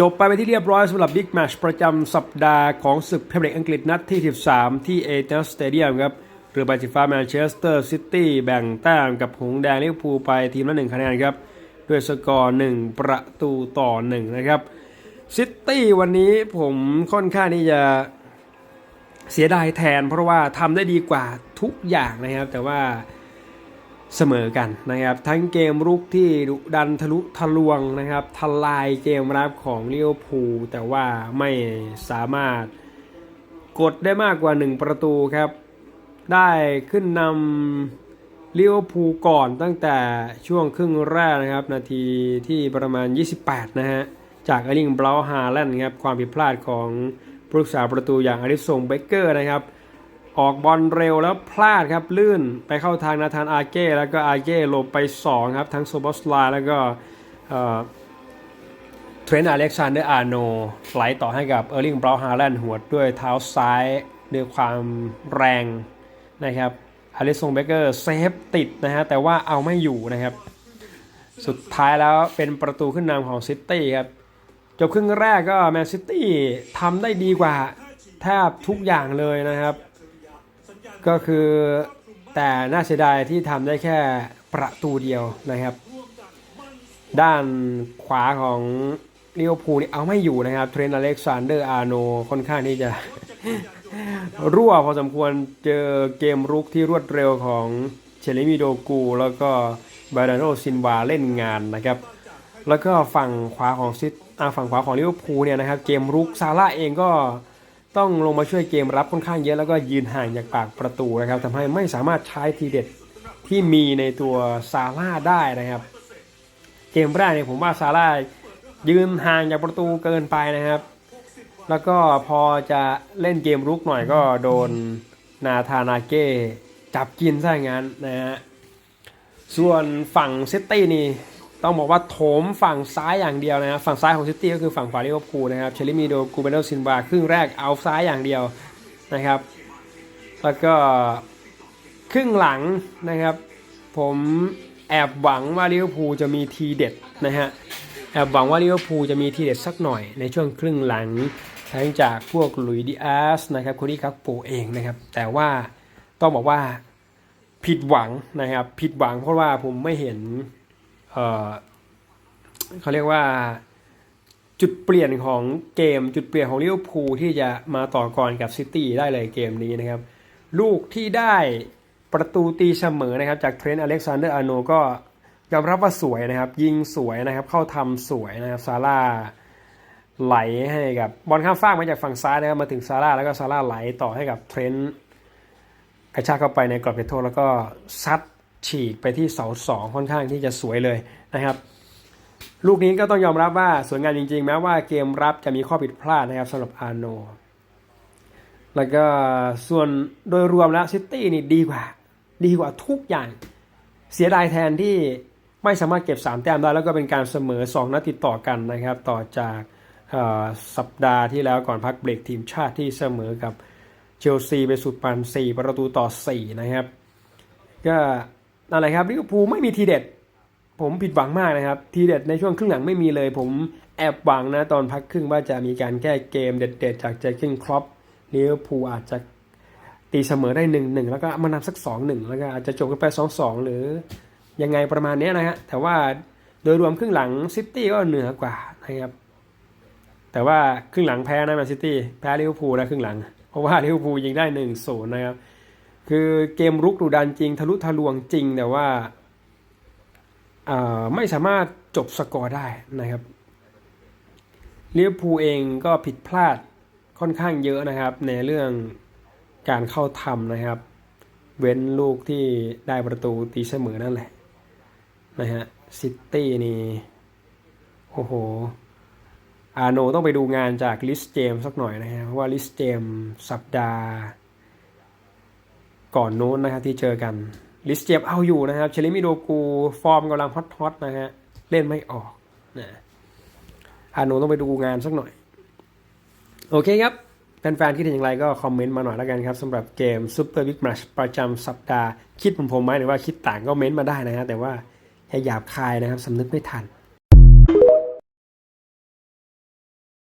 จบไปเป็นที่เรียบร้อยสำหรับบิ๊กแมชประจำสัปดาห์ของศึกพเมียร์ลีกอังกฤษนัดที่ 13 ที่เอเจนสเตเดียมครับเรือใบสีฟ้าแมนเชสเตอร์ซิตี้แบ่งแต้มกับหงส์แดงลิเวอร์พูลไปทีมละหนึ่งคะแนนครับ ด้วยสกอร์1ประตูต่อ1นะครับซิตี้วันนี้ผมค่อนข้างที่จะเสียดายแทนเพราะว่าทำได้ดีกว่าทุกอย่างนะครับ แต่ว่า เสมอกันนะครับ ทั้งเกมรุกที่ดุดันทะลุทะลวงนะครับทลายเกมรับของเลิเวอร์พูลแต่ว่าไม่สามารถกดได้มากกว่า 1 ประตูครับ ได้ขึ้นนำเลิเวอร์พูลก่อนตั้งแต่ช่วงครึ่งแรกนะครับ นาทีที่ประมาณ 28 นะฮะ จากอลิงเบลาฮาแลนด์ครับความผิดพลาดของผู้รักษาประตูอย่างอริสงเบเกอร์นะครับ ออกบอลเร็วแล้วพลาดครับลื่นไปเข้าทางนาธานอาเก้แล้วก็อาเก้หลบไป 2 ครับ ทั้งโซบอสลาแล้วก็เทรนต์อเล็กซานเดอร์อาโนไหลต่อให้กับเออร์ลิงบราวฮาแลนด์หัวด้วยเท้าซ้ายด้วยความแรงนะครับอลิสงเบเกอร์เซฟติดนะฮะแต่ว่าเอาไม่อยู่นะครับ สุดท้ายแล้วเป็นประตูขึ้นนำของซิตี้ครับจบครึ่งแรกก็แมนซิตี้ทำได้ดีกว่าแทบทุกอย่างเลยนะครับ ก็คือแต่น่าเสียดายที่ทำได้แค่ประตูเดียวนะครับ ด้านขวาของลิเวอร์พูลนี่เอาไม่อยู่นะครับ เทรนต์อเล็กซานเดอร์อาร์โนค่อนข้างที่จะรั่วพอสมควรเจอเกมรุกที่รวดเร็วของเชลิมิโดกู แล้วก็บาดานโนซินวาเล่นงานนะครับ แล้วก็ฝั่งขวาของซิตฝั่งขวาของลิเวอร์พูลเนี่ยนะครับ เกมรุกซาร่าเองก็ ต้องลงมาช่วยเกมรับค่อนข้างเยอะแล้วก็ยืนห่างจากปากประตูนะครับทำให้ไม่สามารถใช้ทีเด็ดที่มีในตัวซาร่าได้นะครับ เกมแรกเนี่ยผมว่าซาร่ายืนห่างจากประตูเกินไปนะครับ แล้วก็พอจะเล่นเกมรุกหน่อยก็โดนนาธานาเก้จับกินซะงั้นนะฮะส่วนฝั่งซิตี้นี่ ต้องบอกว่าโถมฝั่งซ้ายอย่างเดียวนะครับ ฝั่งซ้ายของซิตี้ก็คือฝั่งขวาลิเวอร์พูลนะครับเชลิมิโดกูเบโนซินวาครึ่งแรกเอาซ้ายอย่างเดียวนะครับ แล้วก็ครึ่งหลังนะครับ ผมแอบหวังว่าลิเวอร์พูลจะมีทีเด็ดนะฮะแอบหวังว่าลิเวอร์พูลจะมีทีเด็ดสักหน่อยในช่วงครึ่งหลังทั้งจากพวกลุยดิอาสนะครับคนนี้ครับโปเองนะครับ แต่ว่าต้องบอกว่าผิดหวังนะครับ ผิดหวังเพราะว่าผมไม่เห็น เขาเรียกว่าจุดเปลี่ยนของเกมจุดเปลี่ยนของลิเวอร์พูลที่จะมาต่อกรกับซิตี้ได้เลยเกมนี้นะครับ ลูกที่ได้ประตูตีเสมอนะครับ จากเทรนต์อเล็กซานเดอร์อาโนก็ยอมรับว่าสวยนะครับ ยิงสวยนะครับ เข้าทำสวยนะครับซาร่าไหลให้กับบอลข้ามฟากมาจากฝั่งซ้ายนะครับมาถึงซาร่าแล้วก็ซาร่าไหลต่อให้กับเทรนต์กระชากเข้าไปในกรอบเขตโทษแล้วก็ซัด ฉีกไปที่เสาสองค่อนข้างที่จะสวยเลยนะครับ ลูกนี้ก็ต้องยอมรับว่าสวยงามจริงๆ แม้ว่าเกมรับจะมีข้อผิดพลาดนะครับสำหรับอาร์โน แล้วก็ส่วนโดยรวมแล้วซิตี้นี่ดีกว่า ดีกว่าทุกอย่าง เสียดายแทนที่ไม่สามารถเก็บ 3 แต้มได้แล้วก็เป็นการเสมอ 2 นัดติดต่อกันนะครับ ต่อจากสัปดาห์ที่แล้วก่อนพักเบรกทีมชาติที่เสมอกับเชลซีไปสุดปัน4 ประตูต่อ 4 นะครับ ก็ นั่นแหละครับลิเวอร์พูลไม่มีทีเด็ด ผมผิดหวังมากนะครับ ทีเด็ดในช่วงครึ่งหลังไม่มีเลย ผมแอบหวังนะตอนพักครึ่งว่าจะมีการแก้เกมเด็ดๆจากเจคกินครอปลิเวอร์พูลอาจจะตีเสมอได้หนึ่งหนึ่งแล้วก็มานำสักสองหนึ่งแล้วก็อาจจะจบกันไปสองสองหรือยังไงประมาณนี้นะฮะแต่ว่าโดยรวมครึ่งหลังซิตี้ก็เหนือกว่านะครับแต่ว่าครึ่งหลังแพ้นะแมนซิตี้แพ้ลิเวอร์พูลนะครึ่งหลัง เพราะว่าลิเวอร์พูลยิงได้หนึ่งศูนย์นะครับ คือเกมรุกดุดันจริง ทะลุทะลวงจริงแต่ว่าไม่สามารถจบสกอร์ได้นะครับลิเวอร์พูเองก็ผิดพลาดค่อนข้างเยอะนะครับ ในเรื่องการเข้าทำนะครับ เว้นลูกที่ได้ประตูตีเสมอนั่นแหละนะฮะซิตี้นี่โอ้โห อาโนต้องไปดูงานจากลิสเจมสักหน่อยนะฮะเพราะว่าลิสเจมสัปดาห์ ก่อนโน้นนะครับที่เจอกัน ลิสเจมเอาอยู่นะครับ เชลิมิโดกูฟอร์มกำลังฮอตๆนะฮะเล่นไม่ออกนะอาโนต้องไปดูงานสักหน่อย โอเคครับแฟนๆคิดเห็นอย่างไรก็คอมเมนต์มาหน่อยแล้วกันครับสำหรับเกมซูเปอร์บิ๊กแมชประจำสัปดาห์ คิดเหมือนผมไหมหรือว่าคิดต่างก็เม้นต์มาได้นะฮะแต่ว่าอย่าหยาบคายนะครับสำนึกไม่ทัน